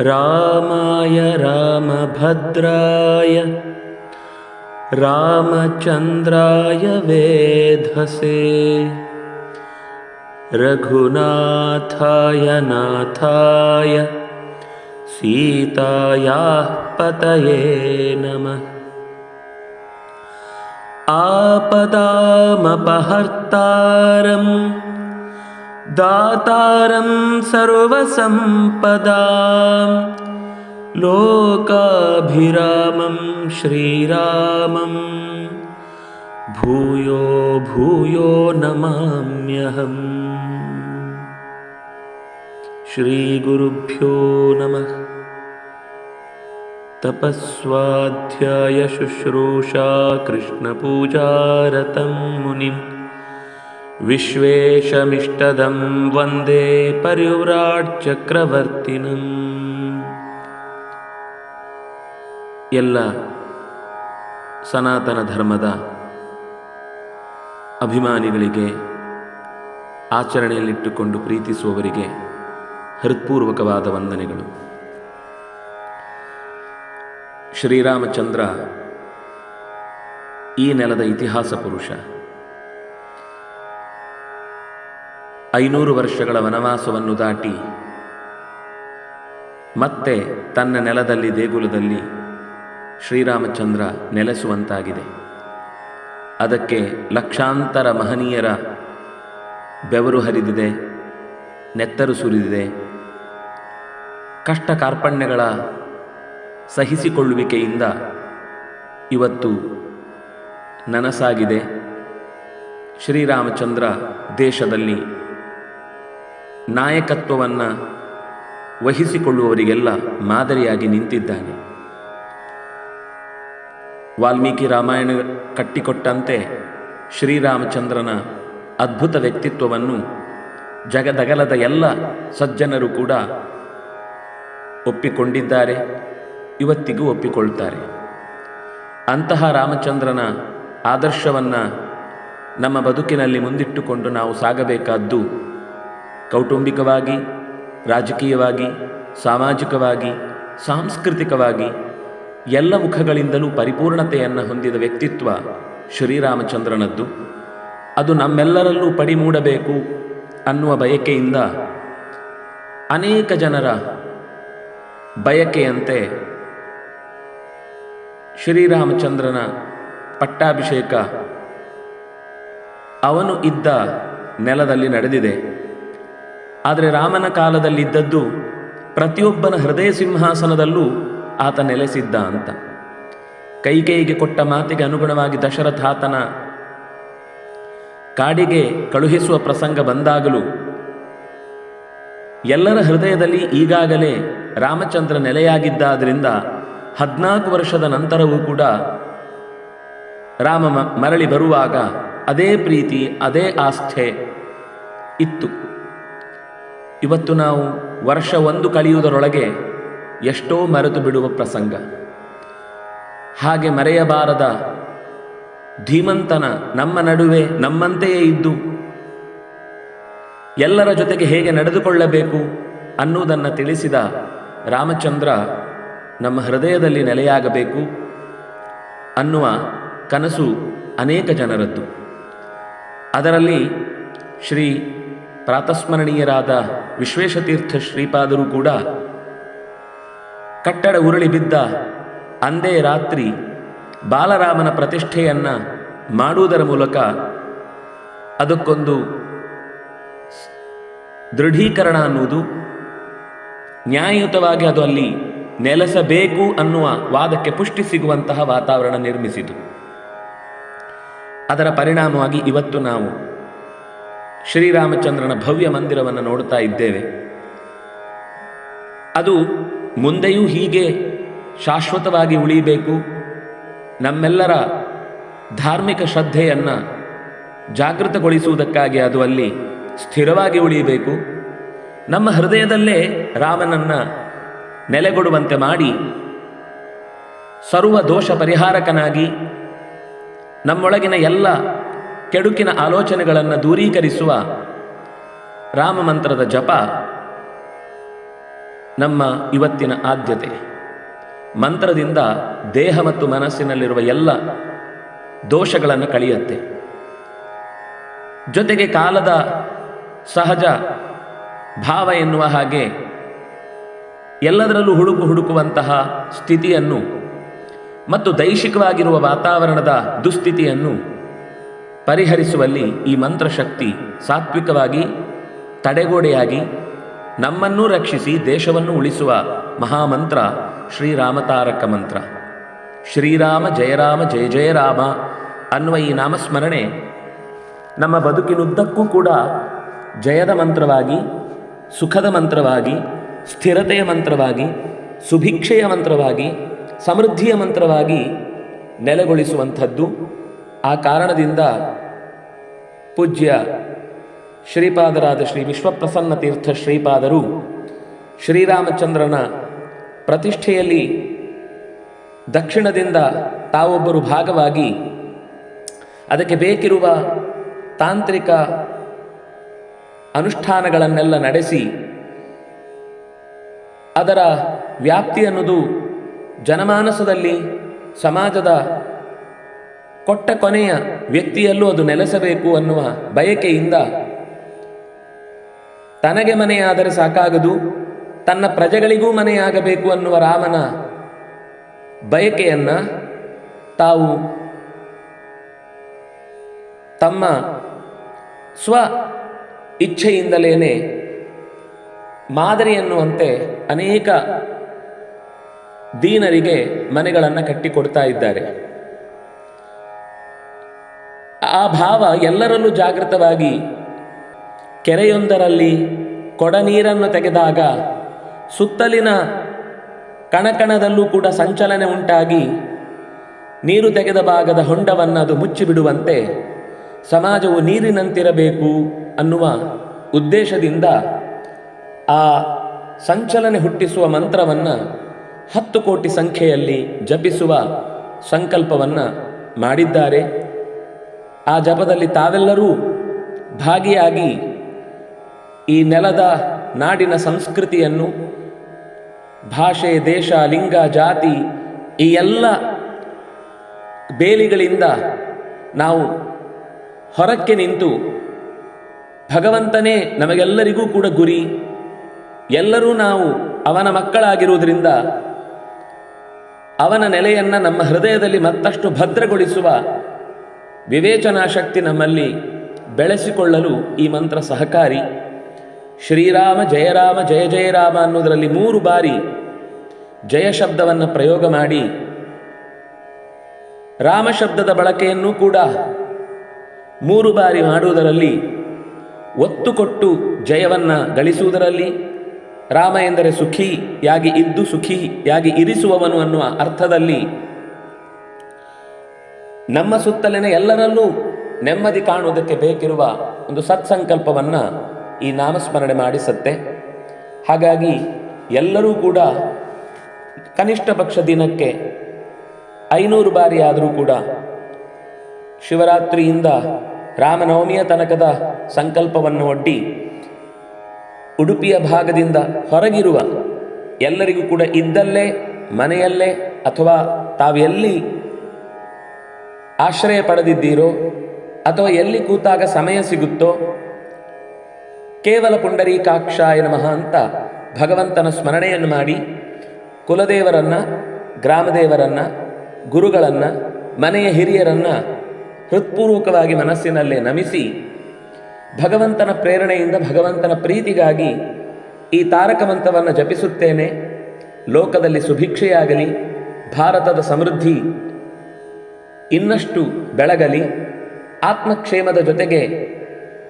रामाय रामभद्राय रामचन्द्राय वेधसे रघुनाथाय नाथाय सीतायाः पतये नमः आपदामपहर्तारं दातारं सर्वसम्पदां लोकाभिरामं श्रीरामं भूयो भूयो नमाम्यहम् श्रीगुरुभ्यो नमः तपस्वाध्यायशुश्रूषा कृष्णपूजारतं मुनिं विश्वेशमिष्टदं वन्दे ಪರಿವ್ರಾಟ್ಚಕ್ರವರ್ತಿನಂ ಎಲ್ಲ ಸನಾತನ ಧರ್ಮದ ಅಭಿಮಾನಿಗಳಿಗೆ ಆಚರಣೆಯಲ್ಲಿಟ್ಟುಕೊಂಡು ಪ್ರೀತಿಸುವವರಿಗೆ ಹೃತ್ಪೂರ್ವಕವಾದ ವಂದನೆಗಳು ಶ್ರೀರಾಮಚಂದ್ರ, ಈ ನೆಲದ ಇತಿಹಾಸ ಪುರುಷ. ಐನೂರು ವರ್ಷಗಳ ವನವಾಸವನ್ನು ದಾಟಿ ಮತ್ತೆ ತನ್ನ ನೆಲದಲ್ಲಿ ದೇಗುಲದಲ್ಲಿ ಶ್ರೀರಾಮಚಂದ್ರ ನೆಲೆಸುವಂತಾಗಿದೆ. ಅದಕ್ಕೆ ಲಕ್ಷಾಂತರ ಮಹನೀಯರ ಬೆವರು ಹರಿದಿದೆ, ನೆತ್ತರು ಸುರಿದಿದೆ. ಕಷ್ಟ ಕಾರ್ಪಣ್ಯಗಳ ಸಹಿಸಿಕೊಳ್ಳುವಿಕೆಯಿಂದ ಇವತ್ತು ನನಸಾಗಿದೆ. ಶ್ರೀರಾಮಚಂದ್ರ ದೇಶದಲ್ಲಿ ನಾಯಕತ್ವವನ್ನು ವಹಿಸಿಕೊಳ್ಳುವವರಿಗೆಲ್ಲ ಮಾದರಿಯಾಗಿ ನಿಂತಿದ್ದಾನೆ. ವಾಲ್ಮೀಕಿ ರಾಮಾಯಣ ಕಟ್ಟಿಕೊಟ್ಟಂತೆ ಶ್ರೀರಾಮಚಂದ್ರನ ಅದ್ಭುತ ವ್ಯಕ್ತಿತ್ವವನ್ನು ಜಗದಗಲದ ಎಲ್ಲ ಸಜ್ಜನರು ಕೂಡ ಒಪ್ಪಿಕೊಂಡಿದ್ದಾರೆ. ಇವತ್ತಿಗೂ ಒಪ್ಪಿಕೊಳ್ತಾರೆ. ಅಂತಹ ರಾಮಚಂದ್ರನ ಆದರ್ಶವನ್ನು ನಮ್ಮ ಬದುಕಿನಲ್ಲಿ ಮುಂದಿಟ್ಟುಕೊಂಡು ನಾವು ಸಾಗಬೇಕಾದ್ದು ಕೌಟುಂಬಿಕವಾಗಿ, ರಾಜಕೀಯವಾಗಿ, ಸಾಮಾಜಿಕವಾಗಿ, ಸಾಂಸ್ಕೃತಿಕವಾಗಿ ಎಲ್ಲ ಮುಖಗಳಿಂದಲೂ ಪರಿಪೂರ್ಣತೆಯನ್ನು ಹೊಂದಿದ ವ್ಯಕ್ತಿತ್ವ ಶ್ರೀರಾಮಚಂದ್ರನದ್ದು. ಅದು ನಮ್ಮೆಲ್ಲರಲ್ಲೂ ಪಡಿಮೂಡಬೇಕು ಅನ್ನುವ ಬಯಕೆಯಿಂದ ಅನೇಕ ಜನರ ಬಯಕೆಯಂತೆ ಶ್ರೀರಾಮಚಂದ್ರನ ಪಟ್ಟಾಭಿಷೇಕ. ಅವನು ಇದ್ದ ನೆಲದಲ್ಲಿ ನಡೆದಿದೆ. ಆದರೆ ರಾಮನ ಕಾಲದಲ್ಲಿದ್ದದ್ದು ಪ್ರತಿಯೊಬ್ಬನ ಹೃದಯ ಸಿಂಹಾಸನದಲ್ಲೂ ಆತ ನೆಲೆಸಿದ್ದ ಅಂತ. ಕೈಕೈಗೆ ಕೊಟ್ಟ ಮಾತಿಗೆ ಅನುಗುಣವಾಗಿ ದಶರಥಾತನ ಕಾಡಿಗೆ ಕಳುಹಿಸುವ ಪ್ರಸಂಗ ಬಂದಾಗಲೂ ಎಲ್ಲರ ಹೃದಯದಲ್ಲಿ ಈಗಾಗಲೇ ರಾಮಚಂದ್ರ ನೆಲೆಯಾಗಿದ್ದಾದ್ರಿಂದ ಹದಿನಾಲ್ಕು ವರ್ಷದ ನಂತರವೂ ಕೂಡ ರಾಮ ಮರಳಿ ಬರುವಾಗ ಅದೇ ಪ್ರೀತಿ, ಅದೇ ಆಸ್ಥೆ ಇತ್ತು. ಇವತ್ತು ನಾವು ವರ್ಷ ಒಂದು ಕಳೆಯುವುದರೊಳಗೆ ಎಷ್ಟೋ ಮರೆತು ಬಿಡುವ ಪ್ರಸಂಗ. ಹಾಗೆ ಮರೆಯಬಾರದ ಧೀಮಂತನ ನಮ್ಮ ನಡುವೆ ನಮ್ಮಂತೆಯೇ ಇದ್ದು ಎಲ್ಲರ ಜೊತೆಗೆ ಹೇಗೆ ನಡೆದುಕೊಳ್ಳಬೇಕು ಅನ್ನುವುದನ್ನು ತಿಳಿಸಿದ ರಾಮಚಂದ್ರ ನಮ್ಮ ಹೃದಯದಲ್ಲಿ ನೆಲೆಯಾಗಬೇಕು ಅನ್ನುವ ಕನಸು ಅನೇಕ ಜನರದ್ದು. ಅದರಲ್ಲಿ ಶ್ರೀ ಪ್ರಾತಸ್ಮರಣೀಯರಾದ ವಿಶ್ವೇಶತೀರ್ಥ ಶ್ರೀಪಾದರು ಕೂಡ ಕಟ್ಟಡ ಉರುಳಿ ಬಿದ್ದ ಅಂದೇ ರಾತ್ರಿ ಬಾಲರಾಮನ ಪ್ರತಿಷ್ಠೆಯನ್ನು ಮಾಡುವುದರ ಮೂಲಕ ಅದಕ್ಕೊಂದು ದೃಢೀಕರಣ ಅನ್ನುವುದು ನ್ಯಾಯಯುತವಾಗಿ ಅದು ಅಲ್ಲಿ ನೆಲೆಸಬೇಕು ಅನ್ನುವ ವಾದಕ್ಕೆ ಪುಷ್ಟಿ ಸಿಗುವಂತಹ ವಾತಾವರಣ ನಿರ್ಮಿಸಿತು. ಅದರ ಪರಿಣಾಮವಾಗಿ ಇವತ್ತು ನಾವು ಶ್ರೀರಾಮಚಂದ್ರನ ಭವ್ಯ ಮಂದಿರವನ್ನು ನೋಡ್ತಾ ಇದ್ದೇವೆ. ಅದು ಮುಂದೆಯೂ ಹೀಗೆ ಶಾಶ್ವತವಾಗಿ ಉಳಿಯಬೇಕು. ನಮ್ಮೆಲ್ಲರ ಧಾರ್ಮಿಕ ಶ್ರದ್ಧೆಯನ್ನು ಜಾಗೃತಗೊಳಿಸುವುದಕ್ಕಾಗಿ ಅದು ಅಲ್ಲಿ ಸ್ಥಿರವಾಗಿ ಉಳಿಯಬೇಕು. ನಮ್ಮ ಹೃದಯದಲ್ಲೇ ರಾಮನನ್ನು ನೆಲೆಗೊಡುವಂತೆ ಮಾಡಿ ಸರ್ವ ದೋಷ ಪರಿಹಾರಕನಾಗಿ ನಮ್ಮೊಳಗಿನ ಎಲ್ಲ ಕೆಡುಕಿನ ಆಲೋಚನೆಗಳನ್ನು ದೂರೀಕರಿಸುವ ರಾಮ ಮಂತ್ರದ ಜಪ ನಮ್ಮ ಇವತ್ತಿನ ಆದ್ಯತೆ. ಮಂತ್ರದಿಂದ ದೇಹ ಮತ್ತು ಮನಸ್ಸಿನಲ್ಲಿರುವ ಎಲ್ಲ ದೋಷಗಳನ್ನು ಕಳೆಯುತ್ತೆ. ಜೊತೆಗೆ ಕಾಲದ ಸಹಜ ಭಾವ ಎನ್ನುವ ಹಾಗೆ ಎಲ್ಲದರಲ್ಲೂ ಹುಡುಕು ಹುಡುಕುವಂತಹ ಸ್ಥಿತಿಯನ್ನು ಮತ್ತು ದೈಶಿಕವಾಗಿರುವ ವಾತಾವರಣದ ದುಸ್ಥಿತಿಯನ್ನು ಪರಿಹರಿಸುವಲ್ಲಿ ಈ ಮಂತ್ರಶಕ್ತಿ ಸಾತ್ವಿಕವಾಗಿ, ತಡೆಗೋಡೆಯಾಗಿ ನಮ್ಮನ್ನೂ ರಕ್ಷಿಸಿ ದೇಶವನ್ನು ಉಳಿಸುವ ಮಹಾಮಂತ್ರ ಶ್ರೀರಾಮತಾರಕ ಮಂತ್ರ. ಶ್ರೀರಾಮ ಜಯರಾಮ ಜಯ ಜಯರಾಮ ಅನ್ನುವ ಈ ನಾಮಸ್ಮರಣೆ ನಮ್ಮ ಬದುಕಿನುದ್ದಕ್ಕೂ ಕೂಡ ಜಯದ ಮಂತ್ರವಾಗಿ, ಸುಖದ ಮಂತ್ರವಾಗಿ ಸ್ಥಿರತೆಯ ಮಂತ್ರವಾಗಿ, ಸುಭಿಕ್ಷೆಯ ಮಂತ್ರವಾಗಿ, ಸಮೃದ್ಧಿಯ ಮಂತ್ರವಾಗಿ ನೆಲೆಗೊಳಿಸುವಂಥದ್ದು. ಆ ಕಾರಣದಿಂದ ಪೂಜ್ಯ ಶ್ರೀಪಾದರಾದ ಶ್ರೀ ವಿಶ್ವಪ್ರಸನ್ನ ತೀರ್ಥ ಶ್ರೀಪಾದರು ಶ್ರೀರಾಮಚಂದ್ರನ ಪ್ರತಿಷ್ಠೆಯಲ್ಲಿ ದಕ್ಷಿಣದಿಂದ ತಾವೊಬ್ಬರು ಭಾಗವಾಗಿ ಅದಕ್ಕೆ ಬೇಕಿರುವ ತಾಂತ್ರಿಕ ಅನುಷ್ಠಾನಗಳನ್ನೆಲ್ಲ ನಡೆಸಿ ಅದರ ವ್ಯಾಪ್ತಿ ಅನ್ನೋದು ಜನಮಾನಸದಲ್ಲಿ ಸಮಾಜದ ಕೊಟ್ಟ ಕೊನೆಯ ವ್ಯಕ್ತಿಯಲ್ಲೂ ಅದು ನೆಲೆಸಬೇಕು ಅನ್ನುವ ಬಯಕೆಯಿಂದ ತನಗೆ ಮನೆಯಾದರೆ ಸಾಕಾಗದು, ತನ್ನ ಪ್ರಜೆಗಳಿಗೂ ಮನೆಯಾಗಬೇಕು ಅನ್ನುವ ರಾಮನ ಬಯಕೆಯನ್ನು ತಾವು ತಮ್ಮ ಸ್ವ ಇಚ್ಛೆಯಿಂದಲೇನೆ ಮಾದರಿ ಎನ್ನುವಂತೆ ಅನೇಕ ದೀನರಿಗೆ ಮನೆಗಳನ್ನು ಕಟ್ಟಿಕೊಡ್ತಾ ಇದ್ದಾರೆ. ಆ ಭಾವ ಎಲ್ಲರಲ್ಲೂ ಜಾಗೃತವಾಗಿ ಕೆರೆಯೊಂದರಲ್ಲಿ ಕೊಡ ನೀರನ್ನು ತೆಗೆದಾಗ ಸುತ್ತಲಿನ ಕಣಕಣದಲ್ಲೂ ಕೂಡ ಸಂಚಲನೆ ಉಂಟಾಗಿ ನೀರು ತೆಗೆದ ಭಾಗದ ಹೊಂಡವನ್ನು ಅದು ಮುಚ್ಚಿಬಿಡುವಂತೆ ಸಮಾಜವು ನೀರಿನಂತಿರಬೇಕು ಅನ್ನುವ ಉದ್ದೇಶದಿಂದ ಆ ಸಂಚಲನೆ ಹುಟ್ಟಿಸುವ ಮಂತ್ರವನ್ನು ಹತ್ತು ಕೋಟಿ ಸಂಖ್ಯೆಯಲ್ಲಿ ಜಪಿಸುವ ಸಂಕಲ್ಪವನ್ನು ಮಾಡಿದ್ದಾರೆ. ಆ ಜಪದಲ್ಲಿ ತಾವೆಲ್ಲರೂ ಭಾಗಿಯಾಗಿ ಈ ನೆಲದ ನಾಡಿನ ಸಂಸ್ಕೃತಿಯನ್ನು, ಭಾಷೆ, ದೇಶ, ಲಿಂಗ, ಜಾತಿ, ಈ ಎಲ್ಲ ಬೇಲಿಗಳಿಂದ ನಾವು ಹೊರಕ್ಕೆ ನಿಂತು ಭಗವಂತನೇ ನಮಗೆಲ್ಲರಿಗೂ ಕೂಡ ಗುರಿ ಎಲ್ಲರೂ ನಾವು ಅವನ ಮಕ್ಕಳಾಗಿರುವುದರಿಂದ ಅವನ ನೆಲೆಯನ್ನು ನಮ್ಮ ಹೃದಯದಲ್ಲಿ ಮತ್ತಷ್ಟು ಭದ್ರಗೊಳಿಸುವ ವಿವೇಚನಾ ಶಕ್ತಿ ನಮ್ಮಲ್ಲಿ ಬೆಳೆಸಿಕೊಳ್ಳಲು ಈ ಮಂತ್ರ ಸಹಕಾರಿ. ಶ್ರೀರಾಮ ಜಯರಾಮ ಜಯ ಜಯರಾಮ ಅನ್ನೋದರಲ್ಲಿ ಮೂರು ಬಾರಿ ಜಯ ಶಬ್ದವನ್ನು ಪ್ರಯೋಗ ಮಾಡಿ. ರಾಮ ಶಬ್ದದ ಬಳಕೆಯನ್ನು ಕೂಡ ಮೂರು ಬಾರಿ ಮಾಡುವುದರಲ್ಲಿ ಒತ್ತು ಕೊಟ್ಟು ಜಯವನ್ನು ಗಳಿಸುವುದರಲ್ಲಿ ರಾಮ ಎಂದರೆ ಸುಖಿಯಾಗಿ ಇದ್ದು ಸುಖಿಯಾಗಿ ಇರಿಸುವವನು ಅನ್ನುವ ಅರ್ಥದಲ್ಲಿ ನಮ್ಮ ಸುತ್ತಲಿನ ಎಲ್ಲರಲ್ಲೂ ನೆಮ್ಮದಿ ಕಾಣುವುದಕ್ಕೆ ಬೇಕಿರುವ ಒಂದು ಸತ್ಸಂಕಲ್ಪವನ್ನು ಈ ನಾಮಸ್ಮರಣೆ ಮಾಡಿಸತ್ತೆ. ಹಾಗಾಗಿ ಎಲ್ಲರೂ ಕೂಡ ಕನಿಷ್ಠ ಪಕ್ಷ ದಿನಕ್ಕೆ ಐನೂರು ಬಾರಿ ಆದರೂ ಕೂಡ ಶಿವರಾತ್ರಿಯಿಂದ ರಾಮನವಮಿಯ ತನಕದ ಸಂಕಲ್ಪವನ್ನು ಒಡ್ಡಿ ಉಡುಪಿಯ ಭಾಗದಿಂದ ಹೊರಗಿರುವ ಎಲ್ಲರಿಗೂ ಕೂಡ ಇದ್ದಲ್ಲೇ ಮನೆಯಲ್ಲೇ ಅಥವಾ ತಾವು ಎಲ್ಲಿ ಆಶ್ರಯ ಪಡೆದಿದ್ದೀರೋ ಅಥವಾ ಎಲ್ಲಿ ಕೂತಾಗ ಸಮಯ ಸಿಗುತ್ತೋ, ಕೇವಲ ಪುಂಡರೀಕಾಕ್ಷಾಯ ನಮಃ ಅಂತ ಭಗವಂತನ ಸ್ಮರಣೆಯನ್ನು ಮಾಡಿ ಕುಲದೇವರನ್ನ, ಗ್ರಾಮದೇವರನ್ನ, ಗುರುಗಳನ್ನ, ಮನೆಯ ಹಿರಿಯರನ್ನ ಹೃತ್ಪೂರ್ವಕವಾಗಿ ಮನಸ್ಸಿನಲ್ಲೇ ನಮಿಸಿ ಭಗವಂತನ ಪ್ರೇರಣೆಯಿಂದ ಭಗವಂತನ ಪ್ರೀತಿಗಾಗಿ ಈ ತಾರಕ ಮಂತ್ರವನ್ನು ಜಪಿಸುತ್ತೇನೆ. ಲೋಕದಲ್ಲಿ ಸುಭಿಕ್ಷೆಯಾಗಲಿ, ಭಾರತದ ಸಮೃದ್ಧಿ ಇನ್ನಷ್ಟು ಬೆಳಗಲಿ, ಆತ್ಮಕ್ಷೇಮದ ಜೊತೆಗೆ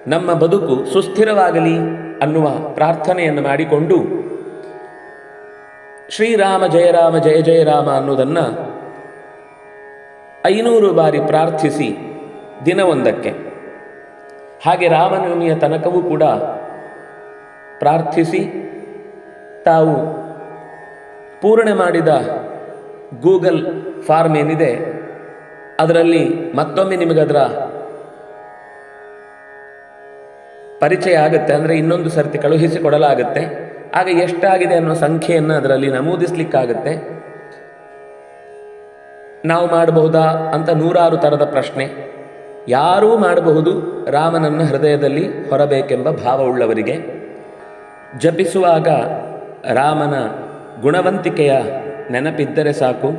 ನಮ್ಮ ಬದುಕು ಸುಸ್ಥಿರವಾಗಲಿ ಅನ್ನುವ ಪ್ರಾರ್ಥನೆಯನ್ನು ಮಾಡಿಕೊಂಡು ಶ್ರೀರಾಮ ಜಯರಾಮ ಜಯ ಜಯರಾಮ ಅನ್ನೋದನ್ನು ಐನೂರು ಬಾರಿ ಪ್ರಾರ್ಥಿಸಿ ದಿನವೊಂದಕ್ಕೆ. ಹಾಗೆ ರಾಮನವಮಿಯ ತನಕವೂ ಕೂಡ ಪ್ರಾರ್ಥಿಸಿ ತಾವು ಪೂರ್ಣೆ ಮಾಡಿದ ಗೂಗಲ್ ಫಾರ್ಮ್ ಏನಿದೆ, ಅದರಲ್ಲಿ ಮತ್ತೊಮ್ಮೆ ನಿಮಗದರ ಪರಿಚಯ ಆಗುತ್ತೆ. ಅಂದರೆ ಇನ್ನೊಂದು ಸರ್ತಿ ಕಳುಹಿಸಿ ಕೊಡಲಾಗುತ್ತೆ ಆಗ ಎಷ್ಟಾಗಿದೆ ಅನ್ನೋ ಸಂಖ್ಯೆಯನ್ನು ಅದರಲ್ಲಿ ನಮೂದಿಸ್ಲಿಕ್ಕಾಗುತ್ತೆ. ನಾವು ಮಾಡಬಹುದಾ ಅಂತ ನೂರಾರು ಥರದ ಪ್ರಶ್ನೆ. ಯಾರೂ ಮಾಡಬಹುದು ರಾಮನನ್ನು ಹೃದಯದಲ್ಲಿ ಹೊರಬೇಕೆಂಬ ಭಾವವುಳ್ಳವರಿಗೆ. ಜಪಿಸುವಾಗ ರಾಮನ ಗುಣವಂತಿಕೆಯ ನೆನಪಿದ್ದರೆ ಸಾಕು.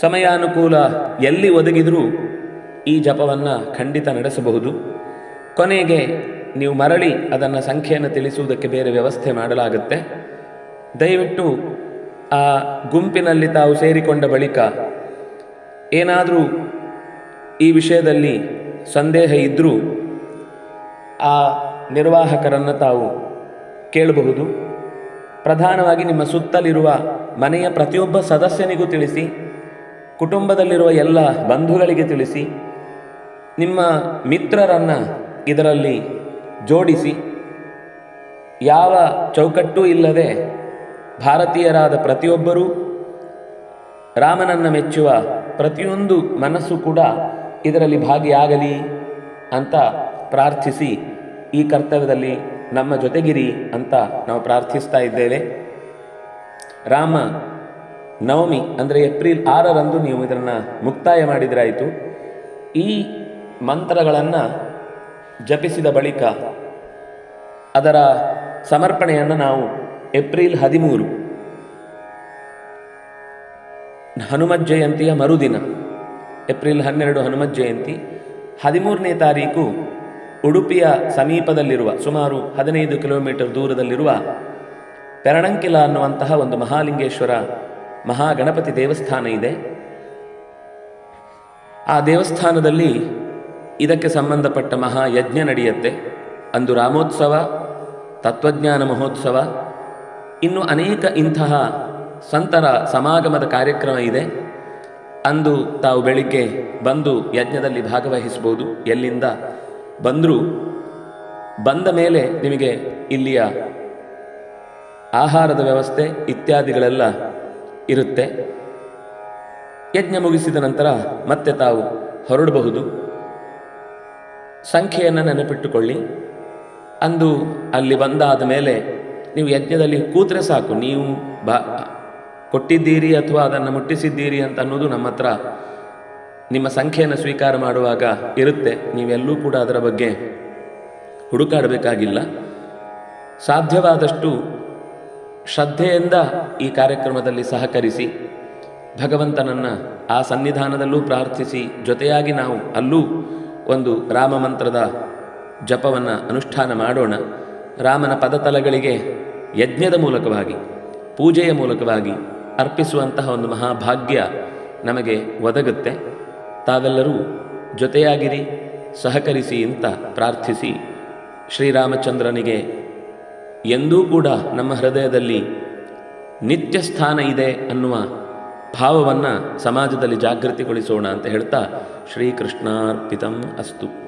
ಸಮಯಾನುಕೂಲ ಎಲ್ಲಿ ಒದಗಿದರೂ ಈ ಜಪವನ್ನು ಖಂಡಿತ ನಡೆಸಬಹುದು. ಕೊನೆಗೆ ನೀವು ಮರಳಿ ಅದನ್ನು ಸಂಖ್ಯೆಯನ್ನು ತಿಳಿಸುವುದಕ್ಕೆ ಬೇರೆ ವ್ಯವಸ್ಥೆ ಮಾಡಲಾಗುತ್ತೆ. ದಯವಿಟ್ಟು ಆ ಗುಂಪಿನಲ್ಲಿ ತಾವು ಸೇರಿಕೊಂಡ ಬಳಿಕ ಏನಾದರೂ ಈ ವಿಷಯದಲ್ಲಿ ಸಂದೇಹ ಇದ್ದರೂ ಆ ನಿರ್ವಾಹಕರನ್ನು ತಾವು ಕೇಳಬಹುದು. ಪ್ರಧಾನವಾಗಿ ನಿಮ್ಮ ಸುತ್ತಲಿರುವ ಮನೆಯ ಪ್ರತಿಯೊಬ್ಬ ಸದಸ್ಯನಿಗೂ ತಿಳಿಸಿ, ಕುಟುಂಬದಲ್ಲಿರುವ ಎಲ್ಲ ಬಂಧುಗಳಿಗೆ ತಿಳಿಸಿ, ನಿಮ್ಮ ಮಿತ್ರರನ್ನು ಇದರಲ್ಲಿ ಜೋಡಿಸಿ, ಯಾವ ಚೌಕಟ್ಟೂ ಇಲ್ಲದೆ ಭಾರತೀಯರಾದ ಪ್ರತಿಯೊಬ್ಬರೂ ರಾಮನನ್ನು ಮೆಚ್ಚುವ ಪ್ರತಿಯೊಂದು ಮನಸ್ಸು ಕೂಡ ಇದರಲ್ಲಿ ಭಾಗಿಯಾಗಲಿ ಅಂತ ಪ್ರಾರ್ಥಿಸಿ ಈ ಕರ್ತವ್ಯದಲ್ಲಿ ನಮ್ಮ ಜೊತೆಗಿರಿ ಅಂತ ನಾವು ಪ್ರಾರ್ಥಿಸ್ತಾ ಇದ್ದೇವೆ. ರಾಮ ನವಮಿ ಅಂದರೆ ಏಪ್ರಿಲ್ ಆರರಂದು ನೀವು ಇದನ್ನು ಮುಕ್ತಾಯ ಮಾಡಿದರಾಯಿತು. ಈ ಮಂತ್ರಗಳನ್ನು ಜಪಿಸಿದ ಬಳಿಕ ಅದರ ಸಮರ್ಪಣೆಯನ್ನು ನಾವು ಏಪ್ರಿಲ್ ಹದಿಮೂರು ಹನುಮತ್ ಜಯಂತಿಯ ಮರುದಿನ ಏಪ್ರಿಲ್ ಹನ್ನೆರಡು ಹನುಮತ್ ಜಯಂತಿ. ಹದಿಮೂರನೇ ತಾರೀಕು ಉಡುಪಿಯ ಸಮೀಪದಲ್ಲಿರುವ ಸುಮಾರು ಹದಿನೈದು ಕಿಲೋಮೀಟರ್ ದೂರದಲ್ಲಿರುವ ಪೆರಣಂಕಿಲ ಅನ್ನುವಂತಹ ಒಂದು ಮಹಾಲಿಂಗೇಶ್ವರ ಮಹಾಗಣಪತಿ ದೇವಸ್ಥಾನ ಇದೆ. ಆ ದೇವಸ್ಥಾನದಲ್ಲಿ ಇದಕ್ಕೆ ಸಂಬಂಧಪಟ್ಟ ಮಹಾಯಜ್ಞ ನಡೆಯುತ್ತೆ. ಅಂದು ರಾಮೋತ್ಸವ, ತತ್ವಜ್ಞಾನ ಮಹೋತ್ಸವ, ಇನ್ನು ಅನೇಕ ಇಂತಹ ಸಂತರ ಸಮಾಗಮದ ಕಾರ್ಯಕ್ರಮ ಇದೆ. ಅಂದು ತಾವು ಬೆಳಿಗ್ಗೆ ಬಂದು ಯಜ್ಞದಲ್ಲಿ ಭಾಗವಹಿಸ್ಬೋದು ಎಲ್ಲಿಂದ ಬಂದರೂ ಬಂದ ಮೇಲೆ ನಿಮಗೆ ಇಲ್ಲಿಯ ಆಹಾರದ ವ್ಯವಸ್ಥೆ ಇತ್ಯಾದಿಗಳೆಲ್ಲ ಇರುತ್ತೆ. ಯಜ್ಞ ಮುಗಿಸಿದ ನಂತರ ಮತ್ತೆ ತಾವು ಹೊರಡಬಹುದು. ಸಂಖ್ಯೆಯನ್ನು ನೆನಪಿಟ್ಟುಕೊಳ್ಳಿ. ಅಂದು ಅಲ್ಲಿ ಬಂದಾದ ಮೇಲೆ ನೀವು ಯಜ್ಞದಲ್ಲಿ ಕೂತ್ರೆ ಸಾಕು. ನೀವು ಬಾ ಕೊಟ್ಟಿದ್ದೀರಿ ಅಥವಾ ಅದನ್ನು ಮುಟ್ಟಿಸಿದ್ದೀರಿ ಅಂತ ಅನ್ನೋದು ನಮ್ಮ ಹತ್ರ ನಿಮ್ಮ ಸಂಖ್ಯೆಯನ್ನು ಸ್ವೀಕಾರ ಮಾಡುವಾಗ ಇರುತ್ತೆ. ನೀವೆಲ್ಲೂ ಕೂಡ ಅದರ ಬಗ್ಗೆ ಹುಡುಕಾಡಬೇಕಾಗಿಲ್ಲ. ಸಾಧ್ಯವಾದಷ್ಟು ಶ್ರದ್ಧೆಯಿಂದ ಈ ಕಾರ್ಯಕ್ರಮದಲ್ಲಿ ಸಹಕರಿಸಿ, ಭಗವಂತನನ್ನು ಆ ಸನ್ನಿಧಾನದಲ್ಲೂ ಪ್ರಾರ್ಥಿಸಿ, ಜೊತೆಯಾಗಿ ನಾವು ಅಲ್ಲೂ ಒಂದು ರಾಮ ಮಂತ್ರದ ಜಪವನ್ನು ಅನುಷ್ಠಾನ ಮಾಡೋಣ. ರಾಮನ ಪದತಲಗಳಿಗೆ ಯಜ್ಞದ ಮೂಲಕವಾಗಿ, ಪೂಜೆಯ ಮೂಲಕವಾಗಿ ಅರ್ಪಿಸುವಂತಹ ಒಂದು ಮಹಾಭಾಗ್ಯ ನಮಗೆ ಒದಗುತ್ತೆ. ತಾವೆಲ್ಲರೂ ಜೊತೆಯಾಗಿರಿ, ಸಹಕರಿಸಿ ಅಂತ ಪ್ರಾರ್ಥಿಸಿ ಶ್ರೀರಾಮಚಂದ್ರನಿಗೆ ಎಂದೂ ಕೂಡ ನಮ್ಮ ಹೃದಯದಲ್ಲಿ ನಿತ್ಯ ಸ್ಥಾನ ಇದೆ ಅನ್ನುವ ಭಾವವನ್ನು ಸಮಾಜದಲ್ಲಿ ಜಾಗೃತಿಗೊಳಿಸೋಣ ಅಂತ ಹೇಳ್ತಾ ಶ್ರೀಕೃಷ್ಣಾರ್ಪಿತಂ ಅಸ್ತು.